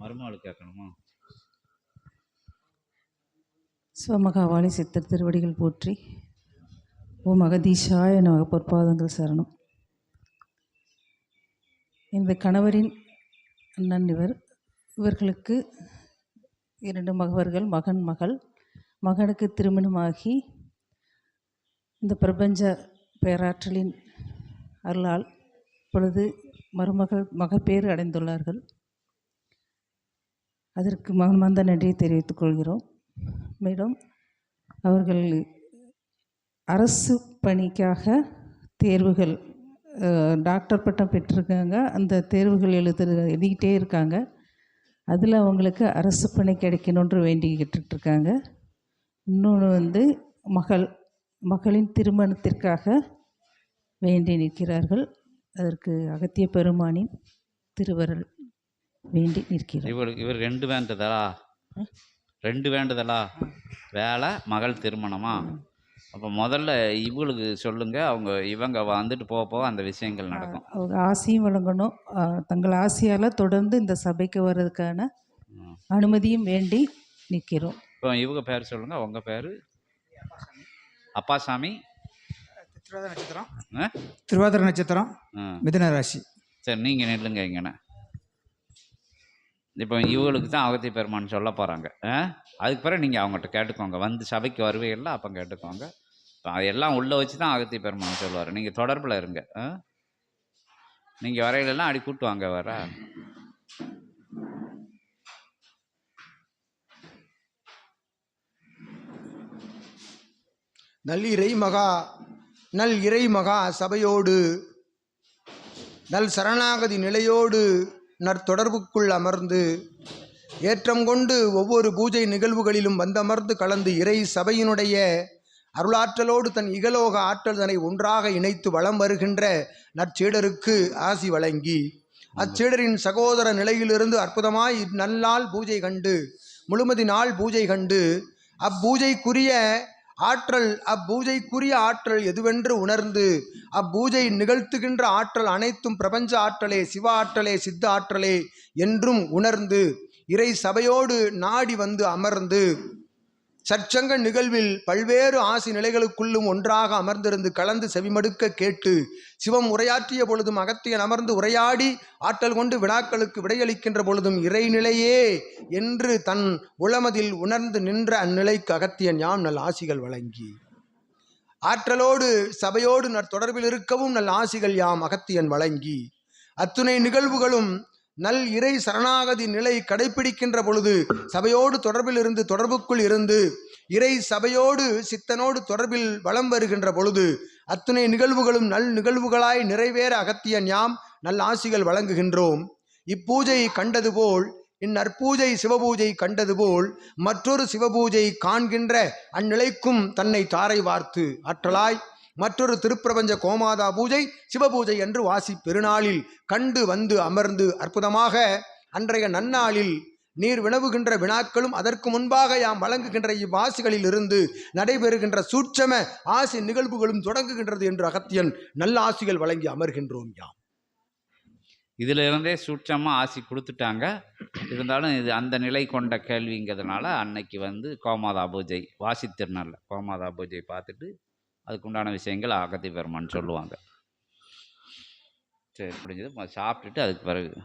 மருமகளுக்கு கேட்கணுமா? சிவமகாவாணி சித்தர் திருவடிகள் போற்றி ஓ மகதீஷாய நமக பொற்பாதங்கள் சரணம். இந்த கணவரின் அண்ணன் இவர் இவர்களுக்கு இரண்டு மகவர்கள் மகன் மகள். மகனுக்கு திருமணமாகி இந்த பிரபஞ்ச பேராற்றலின் அருளால் இப்பொழுது மருமகள் மகப்பேறு அடைந்துள்ளார்கள். அதற்கு மனமார்ந்த நன்றியை தெரிவித்துக் கொள்கிறோம். மேலும் அவர்கள் அரசு பணிக்காக தேர்வுகள் டாக்டர் பட்டம் பெற்றிருக்காங்க. அந்த தேர்வுகள் எழுது எழுதிக்கிட்டே இருக்காங்க. அதில் அவங்களுக்கு அரசு பணி கிடைக்கணுன்ற வேண்டிக்கிட்டு இருக்காங்க இன்னொன்று வந்து மகள் மகளின் திருமணத்திற்காக வேண்டி நிற்கிறார்கள். அதற்கு அகத்திய பெருமானின் திருவருள். வேண்டி நிற்கிறார். இவர் இவர் ரெண்டு வேண்டுதலா? ரெண்டு வேண்டுதலா? வேலை மகள் திருமணமா? அப்போ முதல்ல இவங்களுக்கு சொல்லுங்க அவங்க இவங்க வந்துட்டு போக போக அந்த விஷயங்கள் நடக்கும். அவங்க ஆசையும் வழங்கணும் தங்கள் ஆசையால் தொடர்ந்து இந்த சபைக்கு வர்றதுக்கான. அனுமதியும் வேண்டி நிற்கிறோம். இப்போ இவங்க பேர் சொல்லுங்க உங்க பேர்? அப்பாசாமி? திருவாதிரை நட்சத்திரம்? திருவாதிரை நட்சத்திரம் மிதுன ராசி. சரி நீங்கள் நில்லுங்க இங்கண்ணே இப்போ இவங்களுக்கு தான் அகத்தி பெருமான் சொல்ல போகிறாங்க அதுக்கு பிறகு நீங்கள் அவங்ககிட்ட கேட்டுக்கோங்க. வந்து சபைக்கு வருவீங்களா அப்போ கேட்டுக்கோங்க. இப்போ அதெல்லாம் உள்ளே வச்சு தான் அகத்தி பெருமான் சொல்லுவார். நீங்கள் தொடர்பில் இருங்க. நீங்கள் வரையிலெல்லாம் அடி கூட்டு வாங்க வர நல் இறை மகா நல் இறை மகா சபையோடு நல் சரணாகதி நிலையோடு நற்தொடர்புக்குள் அமர்ந்து ஏற்றம் கொண்டு ஒவ்வொரு பூஜை நிகழ்வுகளிலும் வந்தமர்ந்து கலந்து இறை சபையினுடைய அருளாற்றலோடு தன் இகலோக ஆற்றல் தன்னை ஒன்றாக இணைத்து வலம் வருகின்ற நற்சீடருக்கு ஆசி வழங்கி அச்சீடரின் சகோதர நிலையிலிருந்து அற்புதமாய் நல்லால் பூஜை கண்டு முழுமதி நாள் பூஜை கண்டு அப்பூஜைக்குரிய ஆற்றல் அப்பூஜைக்குரிய ஆற்றல் எதுவென்று உணர்ந்து அப்பூஜை நிகழ்த்துகின்ற ஆற்றல் அனைத்தும் பிரபஞ்ச ஆற்றலே சிவ ஆற்றலே சித்த ஆற்றலே என்றும் உணர்ந்து இறை சபையோடு நாடி வந்து அமர்ந்து சற்சங்க நிகழ்வில் பல்வேறு ஆசி நிலைகளுக்குள்ளும் ஒன்றாக அமர்ந்திருந்து கலந்து செவிமடுக்க கேட்டு சிவம் உரையாற்றிய பொழுதும் அகத்தியன் அமர்ந்து உரையாடி ஆற்றல் கொண்டு வினாக்களுக்கு விடையளிக்கின்ற பொழுதும் இறைநிலையே என்று தன் உளமதில் உணர்ந்து நின்ற அந்நிலைக்கு அகத்தியன் யாம் நல் ஆசிகள் வழங்கி. ஆற்றலோடு சபையோடு நற்தொடர்பில் இருக்கவும் நல் ஆசிகள் யாம் அகத்தியன் வழங்கி. அத்துணை நிகழ்வுகளும் நல் இறை சரணாகதி நிலை கடைப்பிடிக்கின்ற பொழுது சபையோடு தொடர்பில் இருந்து தொடர்புக்குள் இருந்து இறை சபையோடு சித்தனோடு தொடர்பில் வலம் வருகின்ற பொழுது அத்துணை நிகழ்வுகளும் நல் நிகழ்வுகளாய் நிறைவேற அகத்தியன் யாம் நல் ஆசிகள் வழங்குகின்றோம். இப்பூஜை கண்டது போல் இந்நற்பூஜை சிவபூஜை கண்டது போல் மற்றொரு சிவபூஜை காண்கின்ற அந்நிலைக்கும் தன்னை தாரை வார்த்து ஆற்றலாய் மற்றொரு திருப்பிரபஞ்ச கோமாதா பூஜை சிவபூஜை என்று வாசி பெருநாளில் கண்டு வந்து அமர்ந்து அற்புதமாக அன்றைய நன்னாளில் நீர் வினவுகின்ற வினாக்களும் அதற்கு முன்பாக யாம் வழங்குகின்ற இவ்வாசிகளில் இருந்து நடைபெறுகின்ற சூட்சம ஆசி நிகழ்வுகளும் தொடங்குகின்றது என்று அகத்தியன் நல்ல ஆசிகள் வழங்கி அமர்கின்றோம் யாம். இதில் இருந்தே சூட்சமாக ஆசி கொடுத்துட்டாங்க. இருந்தாலும் இது அந்த நிலை கொண்ட கேள்விங்கிறதுனால அன்னைக்கு வந்து கோமாதா பூஜை வாசித்திருநாளில் கோமாதா பூஜை பார்த்துட்டு அதுக்குண்டான விஷயங்கள் ஆகத்தி பெருமான்னு சொல்லுவாங்க. சரி முடிஞ்சது. சாப்பிட்டுட்டு அதுக்கு பிறகு